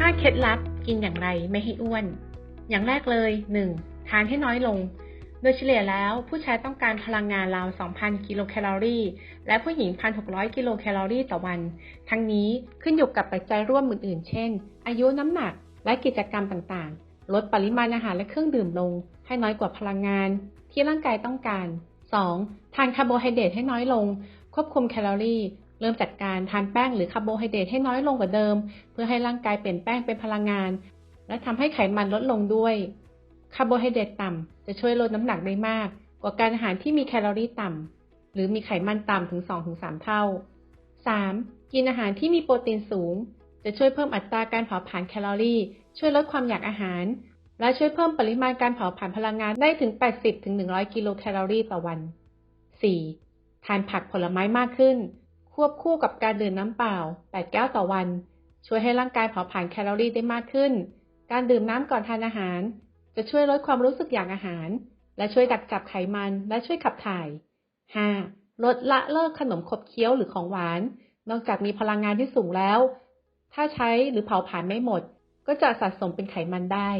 5 เคล็ดลับกินอย่างไรไม่ให้อ้วน อย่างแรกเลย 1. ทานให้น้อยลง โดยเฉลี่ยแล้วผู้ชายต้องการพลังงานราว 2,000 กิโลแคลอรี่ และผู้หญิง 1,600 กิโลแคลอรี่ต่อวัน ทั้งนี้ขึ้นอยู่กับปัจจัยร่วมอื่นๆ เช่น อายุน้ำหนักและกิจกรรมต่างๆ ลดปริมาณอาหารและเครื่องดื่มลง ให้น้อยกว่าพลังงาน ที่ร่างกายต้องการ 2. ทานคาร์โบไฮเดรตให้น้อยลง ควบคุมแคลอรี่ เริ่มจากการทานแป้งหรือคาร์โบไฮเดรตให้น้อยลงกว่าเดิม เพื่อให้ร่างกายเปลี่ยนแป้งเป็นพลังงาน และทำให้ไขมันลดลงด้วยคาร์โบไฮเดรตต่ำจะช่วยลดน้ำหนักได้มาก กว่าการอาหารที่มีแคลอรี่ต่ำหรือมีไขมันต่ำถึง 2-3 เท่า 3. กินอาหารที่มีโปรตีนสูง จะช่วยเพิ่มอัตราการเผาผลาญแคลอรี่ ช่วยลดความอยากอาหาร และช่วยเพิ่มปริมาณการเผาผลาญพลังงานได้ถึง 80-100 กิโลแคลอรี่ต่อวัน 4. ทานผักผลไม้มากขึ้น ควบคู่กับการดื่มน้ำเปล่า 8 แก้วต่อวัน ช่วยให้ร่างกายเผาผลาญแคลอรี่ได้มากขึ้น การดื่มน้ำก่อนทานอาหาร จะช่วยลดความรู้สึกอยากอาหาร และช่วยดักจับไขมันและช่วยขับถ่าย 5. ลดละเลิกขนมขบเคี้ยวหรือของหวาน นอกจากมีพลังงานที่สูงแล้ว ถ้าใช้หรือเผาผลาญไม่หมด ก็จะสะสมเป็นไขมันได้